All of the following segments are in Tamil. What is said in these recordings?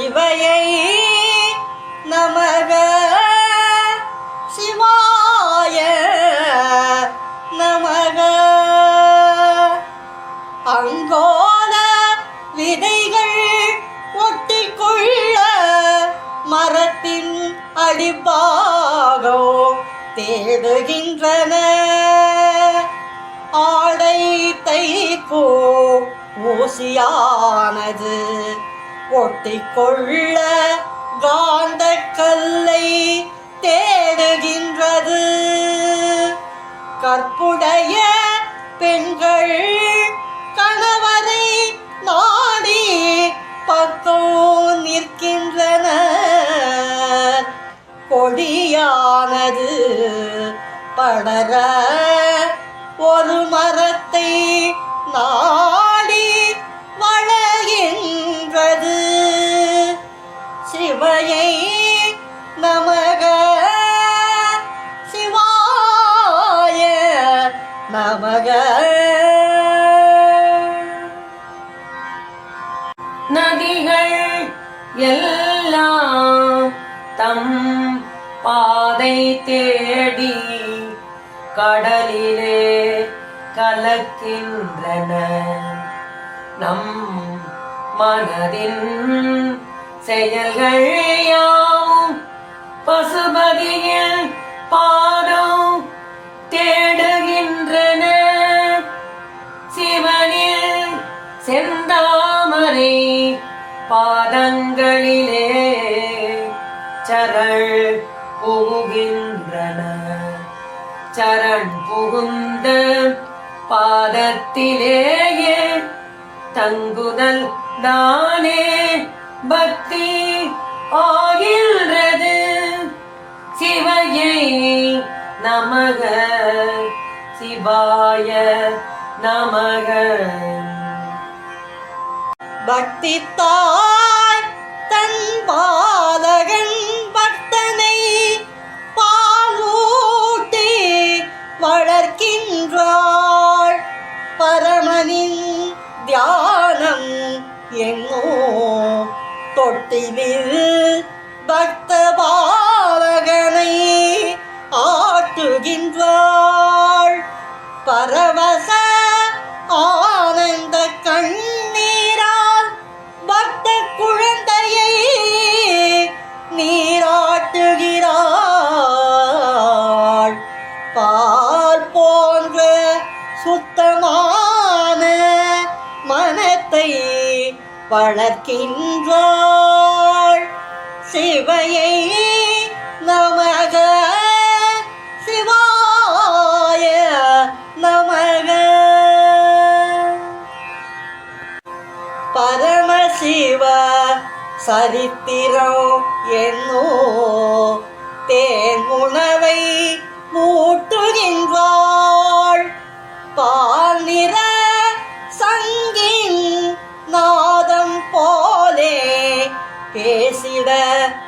இவையை நமக சிவாய நமக. அங்கோல விதைகள் ஒட்டிக்கொள்ள மரத்தின் அடிப்பாகோ தேடுகின்றன. ஆடை தைப்போ ஊசியானது. ஒட்டிக்கொள்ள காந்த கல்லை தேடுகின்றது. கற்புடைய பெண்கள் கணவரை நாடி பக்கம் நிற்கின்றன. கொடியானது படர ஒரு மரத்தை நான் நமக நதிகள் எல்லாம் தம் பாதை தேடி கடலிலே கலக்கின்றன. நம் மனதின் செயல்கள் யாவும் பசுபதியில் பாதம் தேடி செந்தாமரை பாதங்களிலே சரண் புகுகின்றன. சரண் புகுந்த பாதத்திலேயே தங்குதல் தானே பக்தி ஆகின்றது. சிவையை நமக சிவாய நமக. பக்தி தாய் வளர்க்கின்றோள் சிவையை நமக சிவாய நமக. பரமசிவ சரித்திரம் என்னோ தேன் உணவை மூட்டுகின்றாள்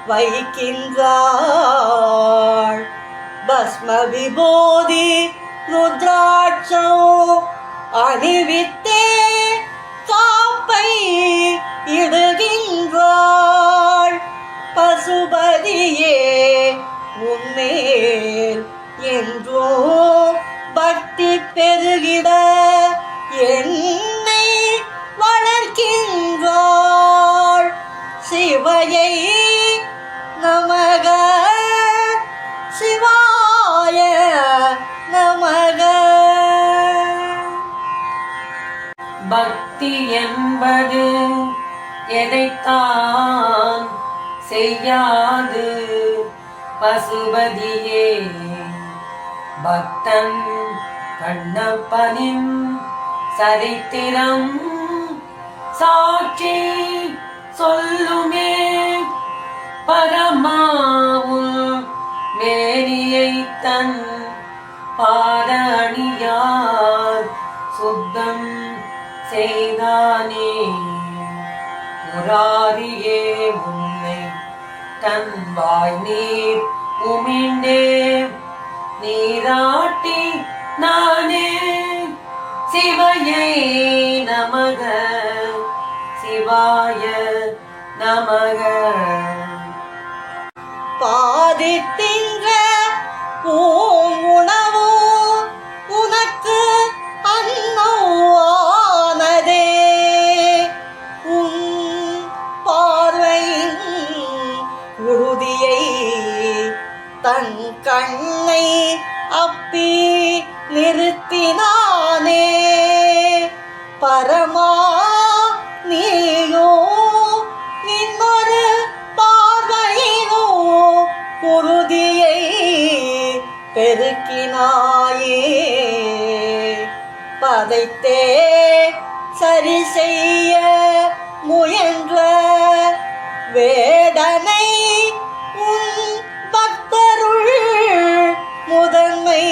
வைக்கின்றாள் பஸ்ம விபோதி ருத்ராட்சம் அணிவித்தே காப்பை இடுகின்றாள் பசுபதியே உன்மேல் என்றோ பக்தி பெருகிட என் எதைத்தான் செய்யாது பசுபதியே. பக்தன் கண்ணப்பனின் சரித்திரம் சாட்சி சொல்லுமே. பரமாவும் மேரியை தன் பாரணியார் சுத்தம் செய்தானே. முராரியே உன்னை தன் வாய் நீர் உமிண்டே நீராட்டி நானே சிவையை நமக. சிவாய நமக. பாதி பதைத்தே சரி செய்ய முயன்ற வேதனை உன் பக்தருள் முதன்மை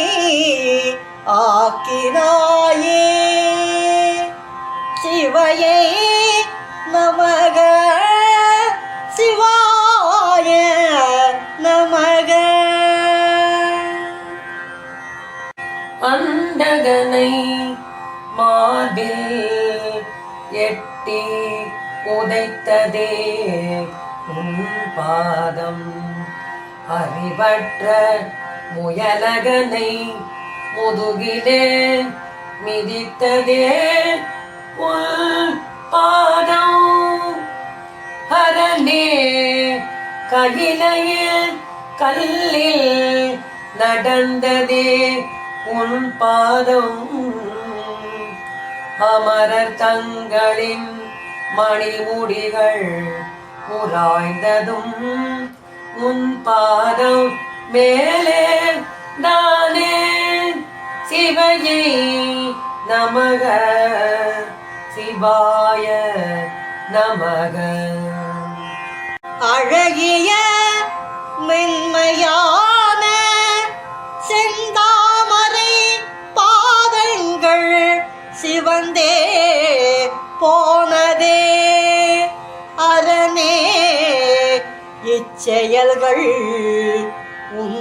ஆக்கினாயே. சிவையை நமக சிவாய நமக. அண்டகனை மார்பில் எட்டி உதைத்ததே உன் பாதம். அறிவற்ற முயலகனை முதுகிலே மிதித்ததே உன் பாதம். ஹரனே கையிலையில் கல்லில் நடந்ததே உன் பாதம். அமரர் தங்களின் மணிமுடிகள் உராய்ந்ததும் உன் பாதம் மேலே தானே சிவையை நமக சிவாய நமக. அழகிய மென்மையா சிவந்தே போனதே. அரணே இச்செயல்கள் உன்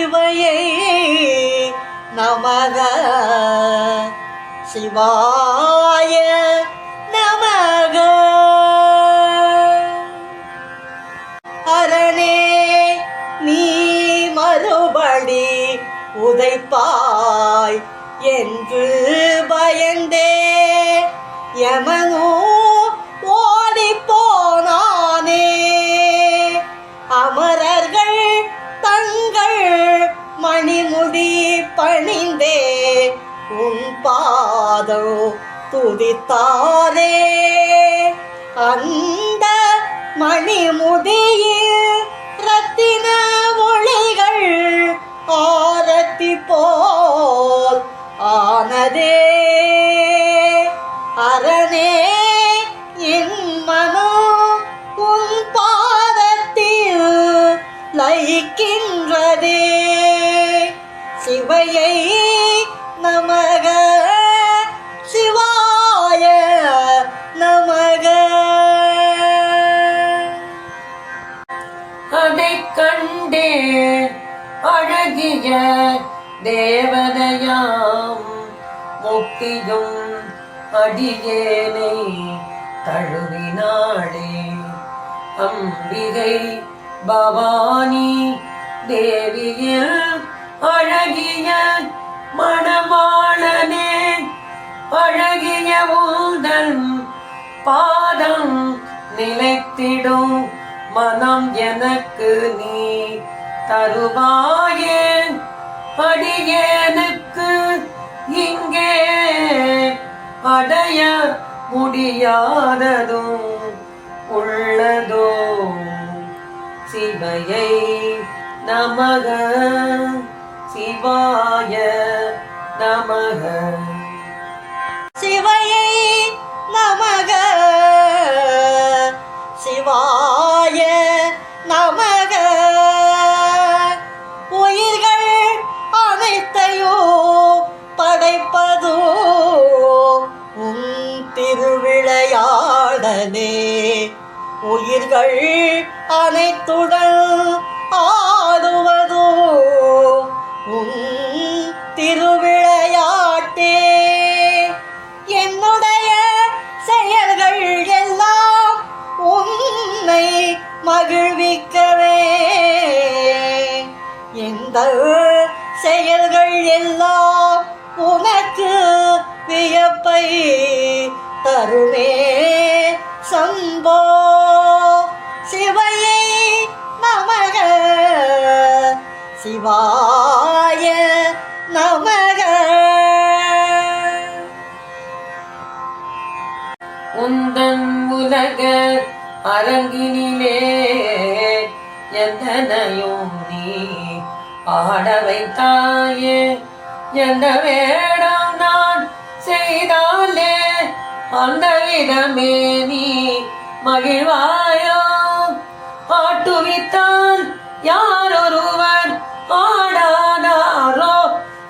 சிவையை நமக சிவாய நமக. அரணே நீ மறுபடி உதைப்பாய் என்று பயந்தே. உன் பாதோ துதித்தாரே. அந்த மணிமுடியில் ரத்தின ஒளிகள் ஆரத்தி போல் ஆனதே. சக்தியும் அடியேனை தழுவினாளே. அம்பிகை பவானி தேவியில் அழகிய மணவாளனே அழகிய ஊதல் பாதம் நிலைத்திடும் மனம் எனக்கு நீ தருவாயே. அடியேனுக்கு இங்கே அடைய முடியாததும் உள்ளதோ சிவையை நமக சிவாய நமக. சிவையை நமக. உயிர்கள் அனைத்துடன் ஆடுவதோ? உன் திருவிளையாட்டே. என்னுடைய செயல்கள் எல்லாம் உன்னை மகிழ்விக்கவே. எந்த செயல்கள் எல்லாம் உனக்கு வியப்பை தருமே? சொம்போ சிவையை நமக சிவாய நமக உந்தன் உலக அரங்கினிலே எந்தனையும் நீ ஆட வைத்தாயே? எந்த அந்த விதமே நீ மகிழ்வாயோ? ஆட்டுவித்தால் யாரொருவர் ஆடாதாரோ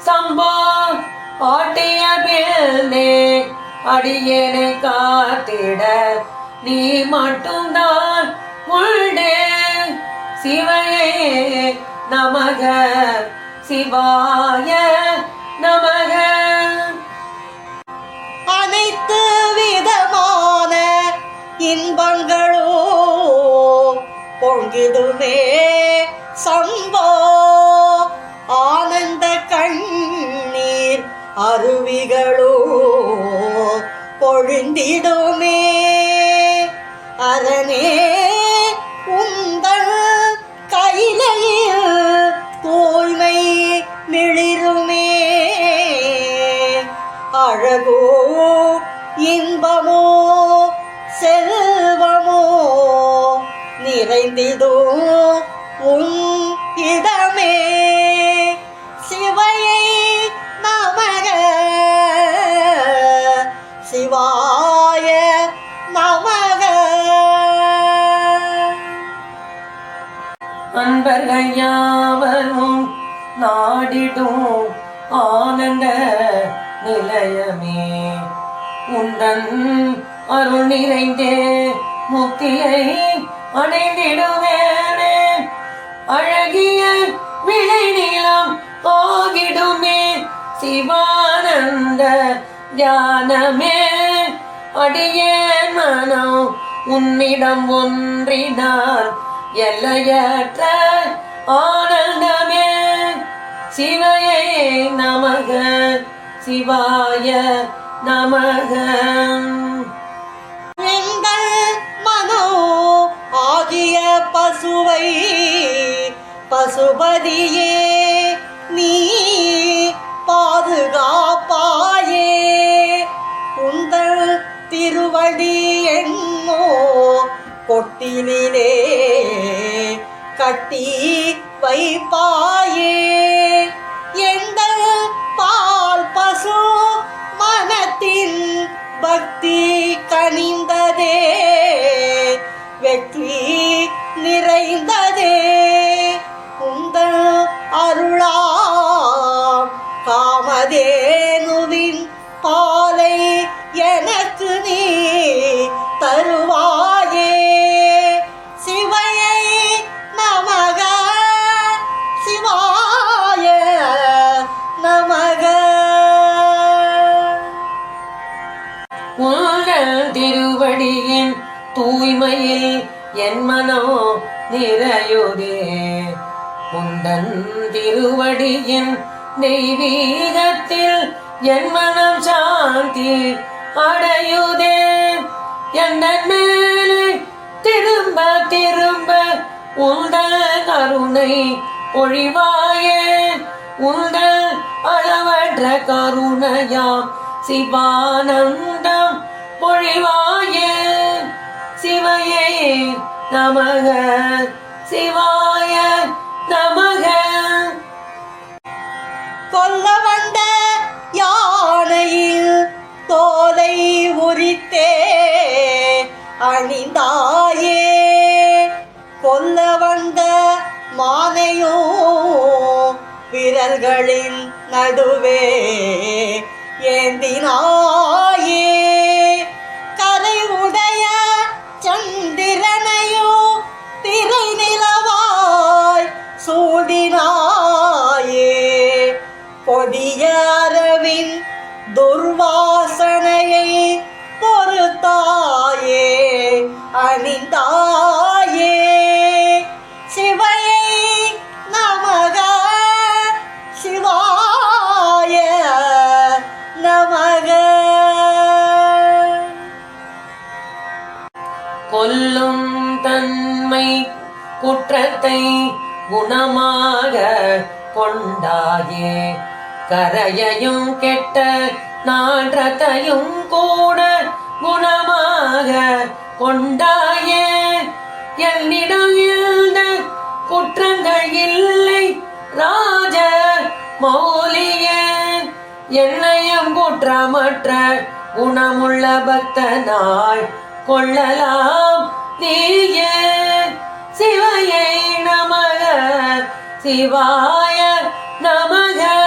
சம்போ ஆட்டிய பின்னே அடியனை காத்திட நீ மட்டும்தான் உள்டே சிவையே நமக சிவாய நம இன்பங்களோ பொங்கிடுமே சம்போ. ஆனந்த கண்ணீர் அருவிகளோ பொழிந்திடுமே. அதனே நிறைந்திதோ உன் இடமே சிவையை நமக. சிவாய நமக. அன்பர்கள் யாவரும் நாடிடும் ஆனந்த நிலையமே. உந்தன் அருள் நிறைந்தே முக்தியை அடைந்திடுவேனே அழகிய விளை நீளம் போகிடுமே. சிவானந்த தியானமே அடியே மனம் உன்னிடம் ஒன்றினான் எல்லையற்ற ஆனந்தமே. சிவையே நமக. சிவாய நமக. பசுவை பசுபதியே நீ பாதுகாப்பாயே. உந்தல் திருவடி என்னோ கொட்டினிலே கட்டி வைப்பாயே. தூய்மையில் என் மனோ நிறையுதே. உந்தன் திருவடியின் தெய்வீகத்தில் என் மனம் சாந்தி அடையுதே. என் மேலே திரும்ப திரும்ப உந்தல் கருணை பொழிவாயே உந்தல் அளவற்ற கருணையா சிவானந்தம் பொழிவாயே. சிவையே நமக. சிவாய நமக. சொல்ல வந்த யானையில் தோலை உரித்தே அணிந்தாயே. கொல்ல வந்த மானையோ விரல்களின் நடுவே ஏந்தினாயே கொல்லும் தன்மை குற்றத்தை குணமாக கொண்டாயே. கரையையும் கெட்ட நாற்றத்தையும் கூட குணமாக கொண்டாயே. என்னிடம் இருந்த குற்றங்கள் இல்லை ராஜ மௌலியே. என்னையும் குற்றமற்ற குணமுள்ள பக்தனாய் கொள்ளலாம். நீய சிவையை நமக சிவாய நமக.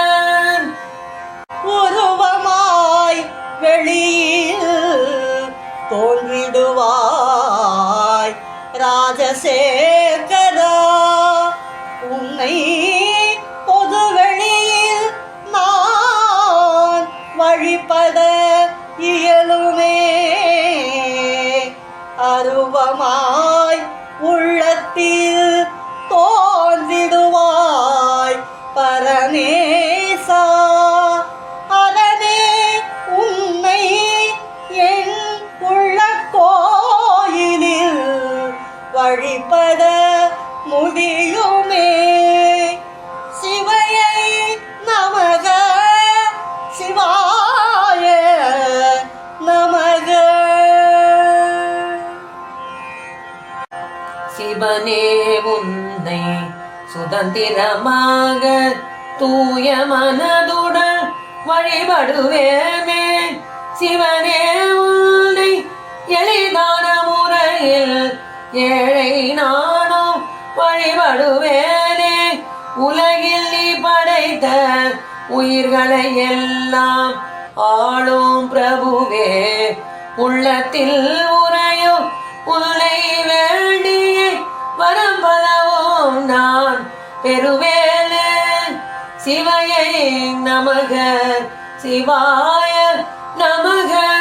பரமேசா அரணே உன்னை என் உள்ள கோயிலில் வழிபட முடியுமே. சிவையை நமக சிவாய நமக. சிவனே உன்னை சுதந்திரமாக தூய மனதுடன் வழிபடுவேமே சிவனே உன்னை எளிதான முறையில் ஏழை நானும் வழிபடுவேனே. உலகில் நீ படைத்த உயிர்களை எல்லாம் ஆளும் பிரபுவே. உள்ளத்தில் உரையும் உன்னை வேண்டிய. வரம் பலவும் நான் பெறுவேன். சிவையை நமக. சிவாய நமக.